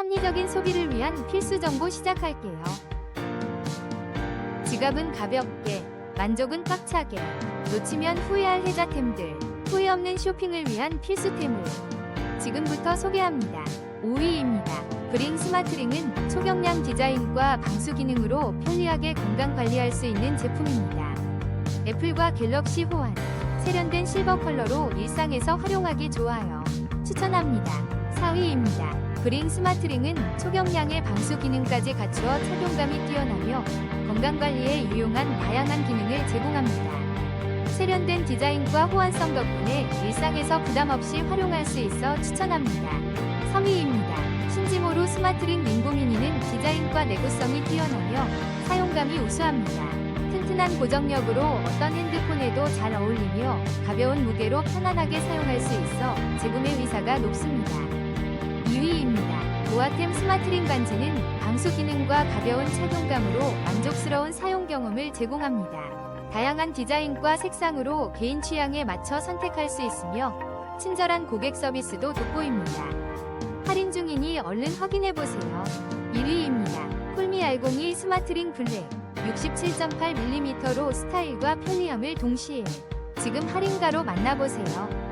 합리적인 소비를 위한 필수 정보 시작할게요. 지갑은 가볍게, 만족은 꽉차게, 놓치면 후회할 혜자템들, 후회 없는 쇼핑을 위한 필수템을 지금부터 소개합니다. 5위입니다. 브링 스마트링은 초경량 디자인과 방수 기능으로 편리하게 건강 관리할 수 있는 제품입니다. 애플과 갤럭시 호환, 세련된 실버 컬러로 일상에서 활용하기 좋아요. 추천합니다. 4위입니다. 브링 스마트링은 초경량의 방수 기능까지 갖추어 착용감이 뛰어나며 건강관리에 유용한 다양한 기능을 제공합니다. 세련된 디자인과 호환성 덕분에 일상에서 부담 없이 활용할 수 있어 추천합니다. 3위입니다. 신지모로 스마트링 링고미니는 디자인과 내구성이 뛰어나며 사용감이 우수합니다. 튼튼한 고정력으로 어떤 핸드폰에도 잘 어울리며 가벼운 무게로 편안하게 사용할 수 있어 재구매 의사가 높습니다. 2위입니다. 모아템 스마트링 반지는 방수 기능과 가벼운 착용감으로 만족스러운 사용 경험을 제공합니다. 다양한 디자인과 색상으로 개인 취향에 맞춰 선택할 수 있으며 친절한 고객 서비스도 돋보입니다. 할인 중이니 얼른 확인해 보세요. 1위입니다. 쿨미 R02 스마트링 블랙 67.8mm로 스타일과 편리함을 동시에 지금 할인가로 만나보세요.